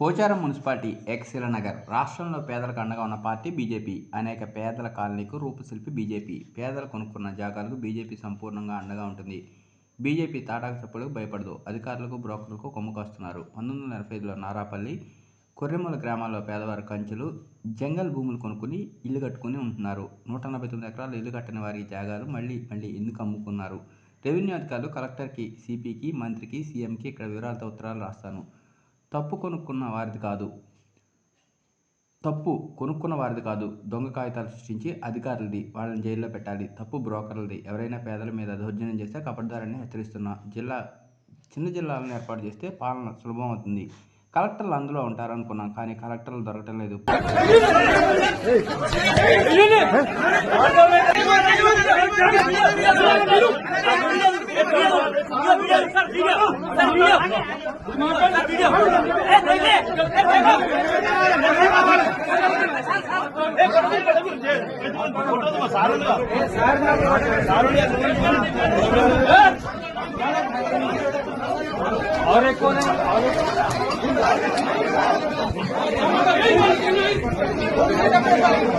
Pocharam municipality ఎక్సిల Nagar. రాష్ట్రంలో పేదలకు అండగా ఉన్న పార్టీ బీజేపీ. అనేక పేదల కాలనీకు రూపశిల్పి బీజేపీ. పేదలు కొనుక్కున్న జాగాలకు బీజేపీ సంపూర్ణంగా అండగా ఉంటుంది. బీజేపీ తాటాకు చెప్పులకు భయపడదు. అధికారులకు బ్రోకర్లకు కొమ్ముకొస్తున్నారు పంతొమ్మిది వందల ఎనభై ఐదులో నారాపల్లి కొర్రెమూల గ్రామాల్లో పేదవారి కంచెలు జంగల్ భూములు కొనుక్కుని ఇల్లు కట్టుకుని ఉంటున్నారు. నూట నలభై తొమ్మిది ఎకరాలు ఇల్లు కట్టిన వారి జాగాలు మళ్ళీ మళ్ళీ ఎందుకు అమ్ముకున్నారు? రెవెన్యూ అధికారులు కలెక్టర్కి సిపికి మంత్రికి సీఎంకి ఇక్కడ వివరాలతో ఉత్తరాలు రాస్తాను. తప్పు కొనుక్కున్న వారిది కాదు. తప్పు కొనుక్కున్న వారిది కాదు. దొంగ కాగితాలు సృష్టించి అధికారులది వాళ్ళని జైల్లో పెట్టాలి. తప్పు బ్రోకర్లది. ఎవరైనా పేదల మీద దౌర్జన్యం చేస్తే కపడదారని హెచ్చరిస్తున్నా. జిల్లా చిన్న జిల్లాలను ఏర్పాటు చేస్తే పాలన సులభం అవుతుంది కలెక్టర్లు అందులో ఉంటారు అనుకున్నాం కానీ కలెక్టర్లు దొరకటం లేదు. और एक कौन है और एक